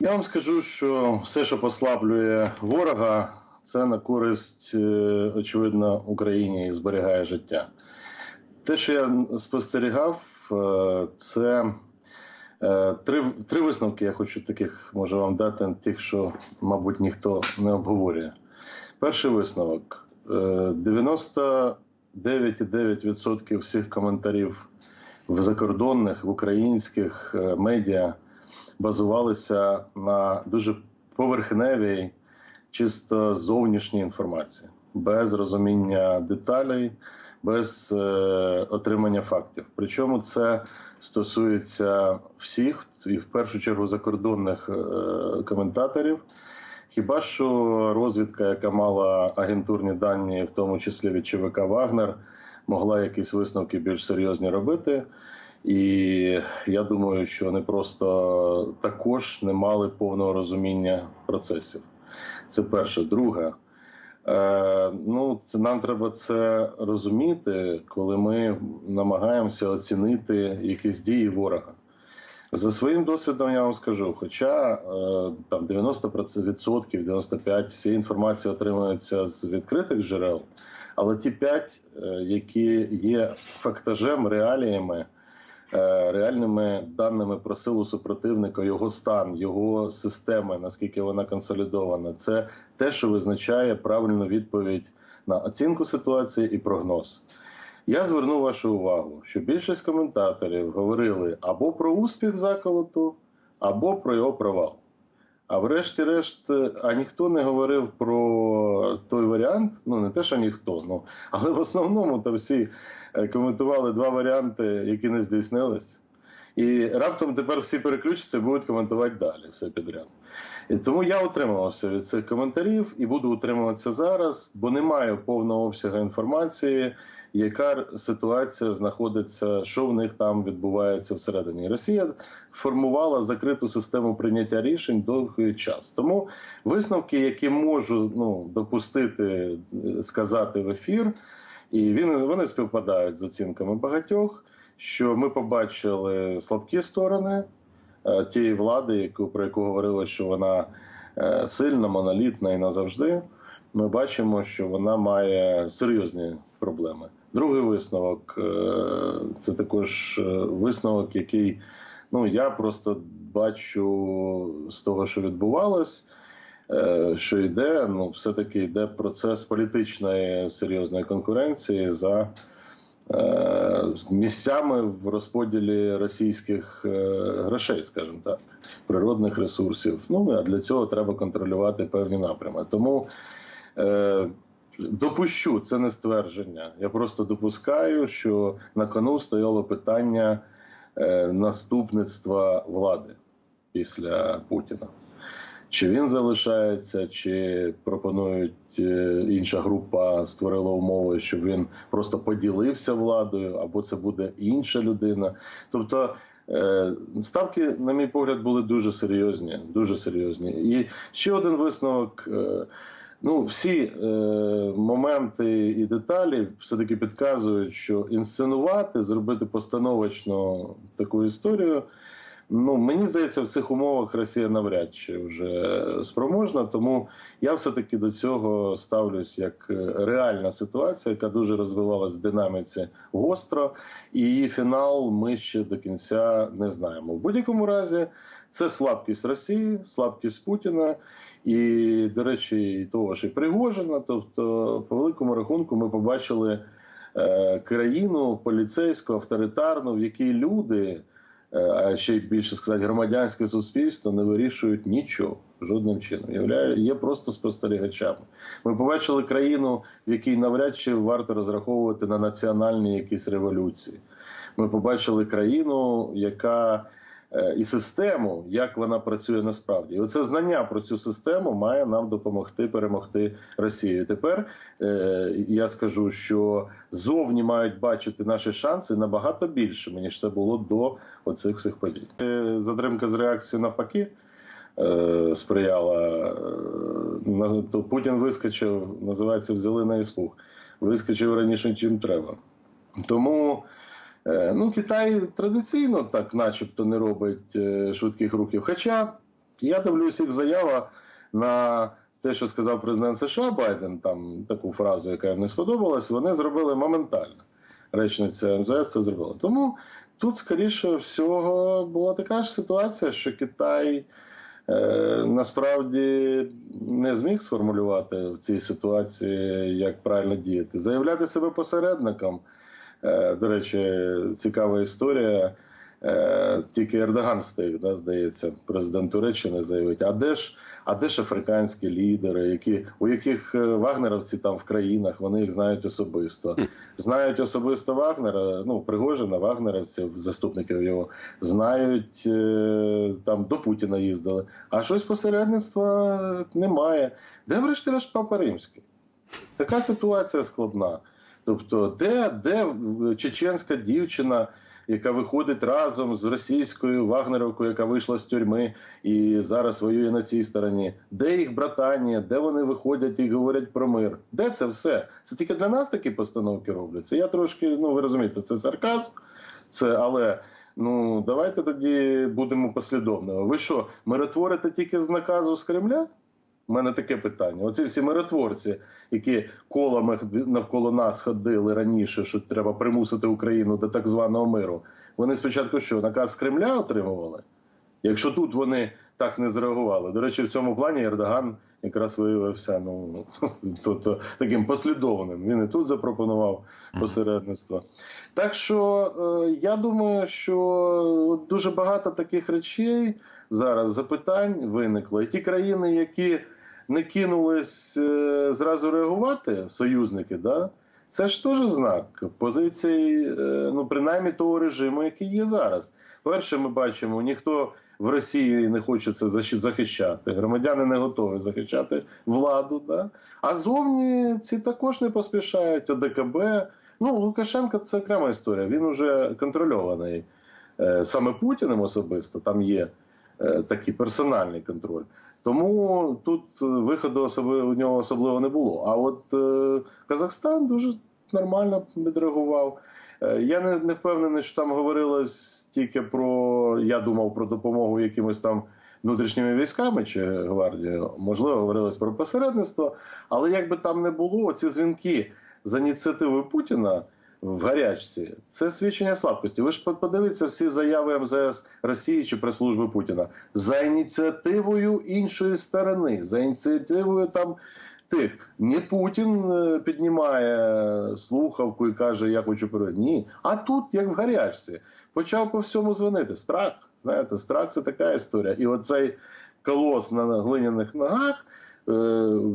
Я вам скажу, що все, що послаблює ворога, це на користь, е, очевидно, Україні і зберігає життя. Те, що я спостерігав, е, це е, три, три висновки. Я хочу таких можу вам дати, тих, що, мабуть, ніхто не обговорює. Перший висновок: Е, 99,9% всіх коментарів в закордонних, в українських медіа базувалися на дуже поверхневій, чисто зовнішній інформації, без розуміння деталей, без е, отримання фактів. Причому це стосується всіх, і в першу чергу закордонних е, коментаторів. Хіба що розвідка, яка мала агентурні дані, в тому числі від ЧВК Вагнер, могла якісь висновки більш серйозні робити. І я думаю, що вони просто також не мали повного розуміння процесів. Це перше. Друге, е, ну це нам треба це розуміти, коли ми намагаємося оцінити якісь дії ворога. За своїм досвідом я вам скажу, хоча е, там 90%, 95% всієї інформації отримується з відкритих джерел, але ті 5, е, які є фактажем, реаліями, реальними даними про силу супротивника, його стан, його системи, наскільки вона консолідована, це те, що визначає правильну відповідь на оцінку ситуації і прогноз. Я зверну вашу увагу, що більшість коментаторів говорили або про успіх заколоту, або про його провал. А врешті-решт, а ніхто не говорив про той варіант, ну не те, що ніхто, ну але в основному то всі е, коментували два варіанти, які не здійснились. І раптом тепер всі переключаться і будуть коментувати далі все підряд. І тому я утримувався від цих коментарів і буду утримуватися зараз, бо немає повного обсягу інформації, яка ситуація знаходиться, що в них там відбувається всередині. Росія формувала закриту систему прийняття рішень довгий час. Тому висновки, які можу ну, допустити е, сказати в ефір, і він, вони співпадають з оцінками багатьох. Що ми побачили слабкі сторони е, тієї влади, яку про яку говорили, що вона е, сильна, монолітна і назавжди. Ми бачимо, що вона має серйозні проблеми. Другий висновок е, це також е, висновок, який ну я просто бачу з того, що відбувалось, е, що йде. Ну, все таки йде процес політичної серйозної конкуренції за. Е, Місцями в розподілі російських е, грошей, скажімо так, природних ресурсів. Ну а для цього треба контролювати певні напрями. Тому допущу це не ствердження. Я просто допускаю, що на кону стояло питання е, наступництва влади після Путіна. Чи він залишається, чи пропонують е, інша група створила умови, щоб він просто поділився владою, або це буде інша людина. Тобто е, ставки, на мій погляд, були дуже серйозні. Дуже серйозні. І ще один висновок. Ну, всі е, моменти і деталі все-таки підказують, що інсценувати, зробити постановочно таку історію. Ну, мені здається, в цих умовах Росія навряд чи вже спроможна. Тому я все-таки до цього ставлюсь як е, реальна ситуація, яка дуже розвивалась в динаміці гостро, і її фінал ми ще до кінця не знаємо. В будь-якому разі це слабкість Росії, слабкість Путіна. І, до речі, того ж і Пригожина. Тобто, по великому рахунку, ми побачили е, країну поліцейську, авторитарну, в якій люди, е, а ще більше сказати, громадянське суспільство не вирішують нічого жодним чином. Являє, є просто спостерігачами. Ми побачили країну, в якій навряд чи варто розраховувати на національні якісь революції. Ми побачили країну, яка і систему, як вона працює насправді, і оце знання про цю систему має нам допомогти перемогти Росію. Тепер е, я скажу, що зовні мають бачити наші шанси набагато більше, ніж це було до оцих всіх подій. Е, Затримка з реакцією навпаки е, сприяла. е, То Путін вискочив, називається взяли на іспух. Вискочив раніше, чим треба. Тому е, ну, Китай традиційно так, начебто, не робить е, швидких рухів. Хоча Я дивлюсь їх заява на те, що сказав президент США Байден, там таку фразу, яка їм не сподобалась, вони зробили моментально. Речниця МЗС це зробила. Тому тут, скоріше всього, була така ж ситуація, що Китай е, насправді не зміг сформулювати в цій ситуації, як правильно діяти. Заявляти себе посередником. Е, до речі, цікава історія. Е, тільки Ердоган встиг, да, здається, президент Туреччини заявить. А де ж, а де ж африканські лідери, які, у яких е, вагнеровці там в країнах, вони їх знають особисто. Знають особисто Вагнера, ну, Пригожина, вагнерівців, заступників його, знають, там до Путіна їздили. А щось посередництва немає. Де, врешті-решт, Папа Римський? Така ситуація складна. Тобто, де, де чеченська дівчина, яка виходить разом з російською вагнеровкою, яка вийшла з тюрми і зараз воює на цій стороні, де їх братання, де вони виходять і говорять про мир? Де це все? Це тільки для нас такі постановки робляться. Я трошки, ну ви розумієте, це сарказм, це але. Ну давайте тоді будемо послідовними. Ви що, миротворите тільки з наказу з Кремля? У мене таке питання. Оці всі миротворці, які колами навколо нас ходили раніше, що треба примусити Україну до так званого миру. Вони спочатку що, наказ Кремля отримували? Якщо тут вони так не зреагували. До речі, в цьому плані Ердоган якраз виявився ну, тобто, таким послідовним. Він і тут запропонував посередництво. Так що е, я думаю, що дуже багато таких речей зараз запитань виникло. І ті країни, які не кинулись е, зразу реагувати, союзники, да, це ж теж знак позиції, е, ну принаймні того режиму, який є зараз. Перше, ми бачимо, ніхто в Росії не хоче це захищати. Громадяни не готові захищати владу. Да? А зовні ці також не поспішають. ОДКБ. Ну, Лукашенко це окрема історія. Він уже контрольований е, саме Путіним особисто. Там є такий персональний контроль. Тому тут е, виходу особи, у нього особливо не було. А от е, Казахстан дуже нормально відреагував. Е, Я не, не впевнений, що там говорилось тільки про. Я думав про допомогу якимось там внутрішніми військами чи гвардією. Можливо, говорилось про посередництво. Але як би там не було, ці дзвінки за ініціативи Путіна в гарячці це свідчення слабкості. Ви ж по- подивіться всі заяви МЗС Росії чи прес-служби Путіна за ініціативою іншої сторони, за ініціативою там. Тих не Путін е, піднімає слухавку і каже, я хочу перейти. Ні. А тут, як в гарячці, почав по всьому дзвонити. Страх. Знаєте, страх це така історія. І оцей колос на глиняних ногах е,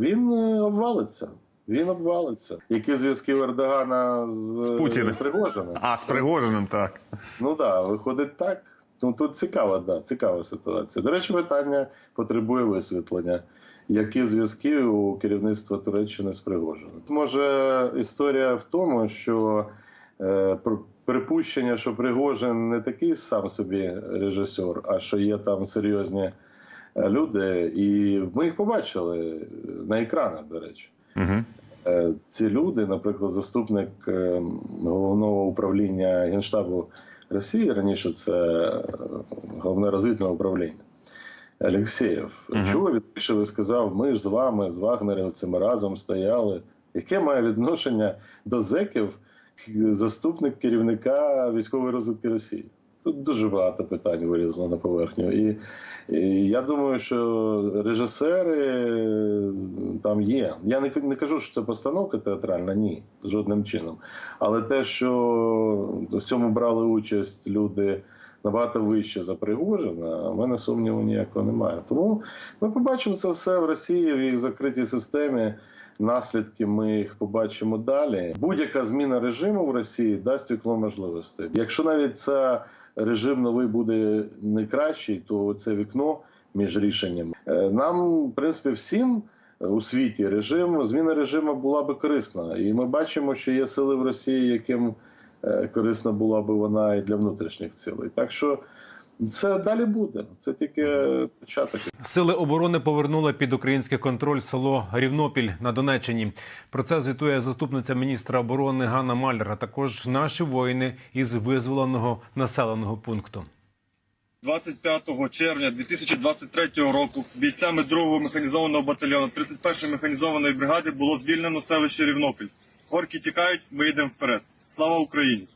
він е, обвалиться. Він обвалиться. Які зв'язки Ердогана з, З Путіним. Пригожиним? А, з Пригожиним, так. Ну так, да, виходить так. Ну тут цікава, да, цікава ситуація. До речі, питання потребує висвітлення. Які зв'язки у керівництва Туреччини з Пригожиним? Може, історія в тому, що е, припущення, що Пригожин не такий сам собі режисер, а що є там серйозні е, люди, і ми їх побачили на екранах, до речі. Угу. Е, ці люди, наприклад, заступник е, головного управління Генштабу Росії, раніше це е, головне розвідне управління Алексєєв. Мгм. Чого він вийшов і сказав, ми ж з вами, з вагнерівцями разом стояли. Яке має відношення до зеків заступник керівника військової розвідки Росії? Тут дуже багато питань вилізло на поверхню. І, і я думаю, що режисери там є. Я не, не кажу, що це постановка театральна, ні, жодним чином. Але те, що в цьому брали участь люди набагато вище за Пригожина, в мене сумніву ніякого немає. Тому ми побачимо це все в Росії, в їх закритій системі. Наслідки ми їх побачимо далі. Будь-яка зміна режиму в Росії дасть вікно можливостей. Якщо навіть це режим новий буде не кращий, то це вікно між рішеннями. Е, Нам, в принципі, всім у світі режим зміна режиму була би корисна, і ми бачимо, що є сили в Росії, яким е, корисна була би вона і для внутрішніх цілей. Так що це далі буде. Це тільки початок. Сили оборони повернули під український контроль село Рівнопіль на Донеччині. Про це звітує заступниця міністра оборони Ганна Малер, а також наші воїни із визволеного населеного пункту. 25 червня 2023 року бійцями 2-го механізованого батальйону 31-ї механізованої бригади було звільнено селище Рівнопіль. Орки тікають, ми йдемо вперед. Слава Україні!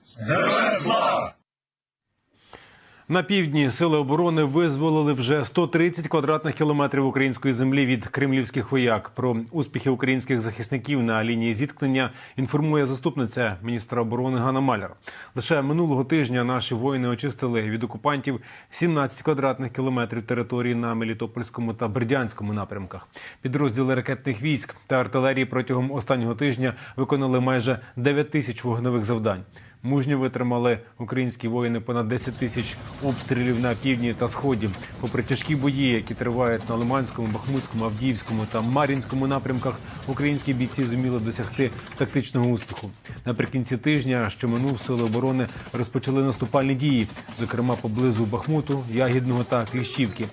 На півдні сили оборони визволили вже 130 квадратних кілометрів української землі від кремлівських вояк. Про успіхи українських захисників на лінії зіткнення інформує заступниця міністра оборони Ганна Маляр. Лише минулого тижня наші воїни очистили від окупантів 17 квадратних кілометрів території на Мелітопольському та Бердянському напрямках. Підрозділи ракетних військ та артилерії протягом останнього тижня виконали майже 9 тисяч вогневих завдань. Мужньо витримали українські воїни понад 10 тисяч обстрілів на півдні та сході. Попри тяжкі бої, які тривають на Лиманському, Бахмутському, Авдіївському та Мар'їнському напрямках, українські бійці зуміли досягти тактичного успіху. Наприкінці тижня, що минув, сили оборони розпочали наступальні дії, зокрема поблизу Бахмуту, Ягідного та Кліщівки.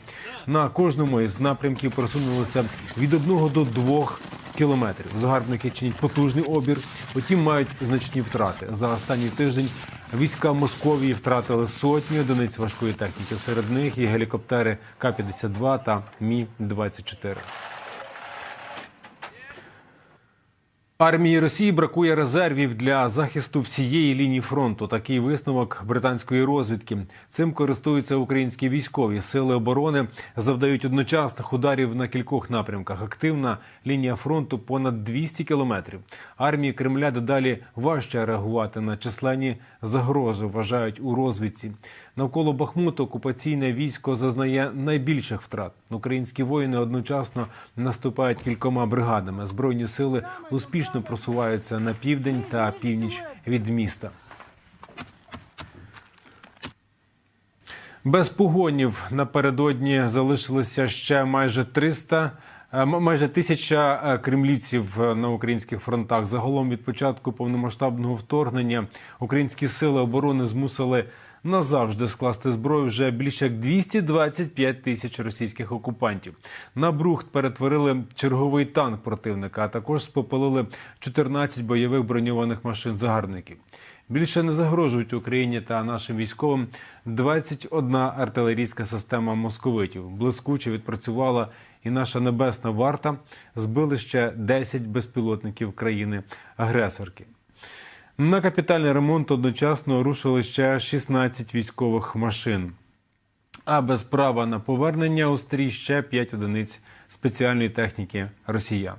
На кожному із напрямків просунулися від одного до двох кілометрів. Загарбники чинять потужний обір, потім мають значні втрати. За останній тиждень війська Московії втратили сотні одиниць важкої техніки. Серед них і гелікоптери К-52 та Мі-24. Армії Росії бракує резервів для захисту всієї лінії фронту. Такий висновок британської розвідки. Цим користуються українські військові сили оборони. Завдають одночасних ударів на кількох напрямках. Активна лінія фронту понад 200 кілометрів. Армії Кремля дедалі важче реагувати на численні загрози. Вважають у розвідці. Навколо Бахмуту окупаційне військо зазнає найбільших втрат. Українські воїни одночасно наступають кількома бригадами. Збройні сили успішно просуваються на південь та північ від міста. Без погонів напередодні залишилося ще майже 300 е, майже тисяча е, кремлівців е, на українських фронтах. Загалом від початку повномасштабного вторгнення українські сили оборони змусили назавжди скласти зброю вже більше як 225 тисяч російських окупантів. На брухт перетворили черговий танк противника, а також спопалили 14 бойових броньованих машин загарбників. Більше не загрожують Україні та нашим військовим 21 артилерійська система московитів. Блискуче відпрацювала і наша небесна варта. Збили ще 10 безпілотників країни-агресорки. На капітальний ремонт одночасно рушили ще 16 військових машин. А без права на повернення у стрій ще 5 одиниць спеціальної техніки росіян.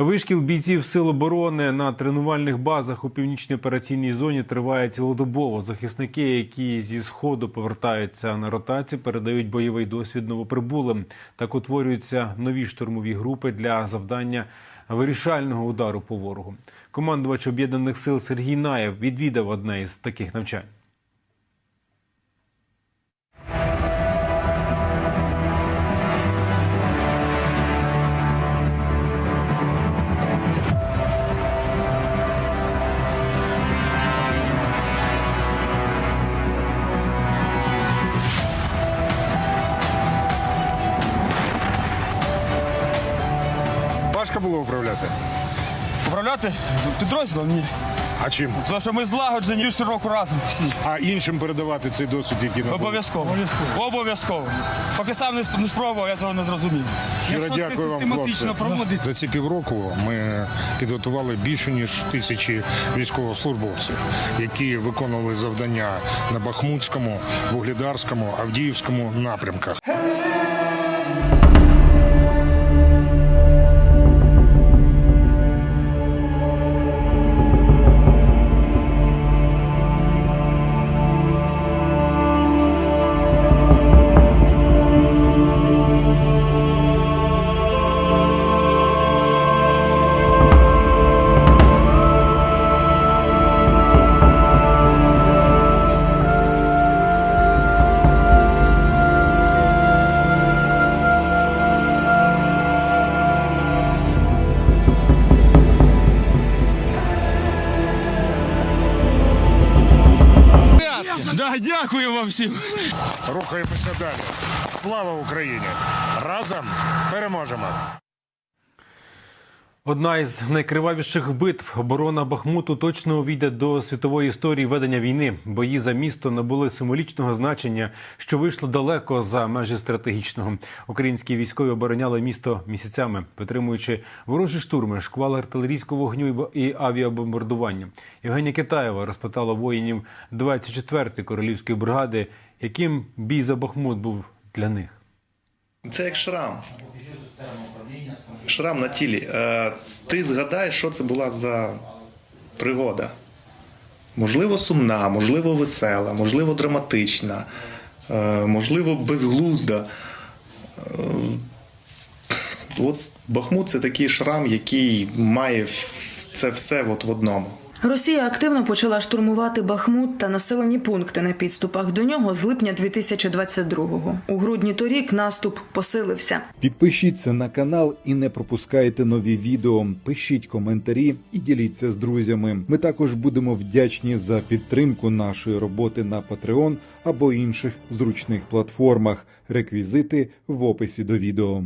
Вишкіл бійців Сил оборони на тренувальних базах у північній операційній зоні триває цілодобово. Захисники, які зі сходу повертаються на ротацію, передають бойовий досвід новоприбулим. Так утворюються нові штурмові групи для завдання вирішального удару по ворогу. Командувач об'єднаних сил Сергій Наєв відвідав одне із таких навчань. Важко було управляти. Управляти підрозділом ні. А чим? Тому що ми злагоджені більше року разом всі. А іншим передавати цей досвід, який набув? Обов'язково. Обов'язково. Поки сам не не спробував, я цього не зрозумів. Щиро дякую вам, хлопці. За ці півроку ми підготували більше ніж тисячі військовослужбовців, які виконували завдання на Бахмутському, Вугледарському, Авдіївському напрямках. Вам всім. Рухаємося далі. Слава Україні! Разом переможемо! Одна із найкривавіших битв оборона Бахмуту точно увійде до світової історії ведення війни. Бої за місто набули символічного значення, що вийшло далеко за межі стратегічного. Українські військові обороняли місто місяцями, підтримуючи ворожі штурми, шквал артилерійського вогню і авіабомбардування. Євгенія Китаєва розпитала воїнів 24-ї королівської бригади, яким бій за Бахмут був для них. Це як шрам. Шрам на тілі. Е, ти згадаєш, що це була за пригода. Можливо, сумна, можливо, весела, можливо, драматична, е, можливо, безглузда. Е, от Бахмут це такий шрам, який має це все от в одному. Росія активно почала штурмувати Бахмут та населені пункти на підступах до нього з липня 2022-го. У грудні торік наступ посилився. Підпишіться на канал і не пропускайте нові відео. Пишіть коментарі і діліться з друзями. Ми також будемо вдячні за підтримку нашої роботи на Patreon або інших зручних платформах. Реквізити в описі до відео.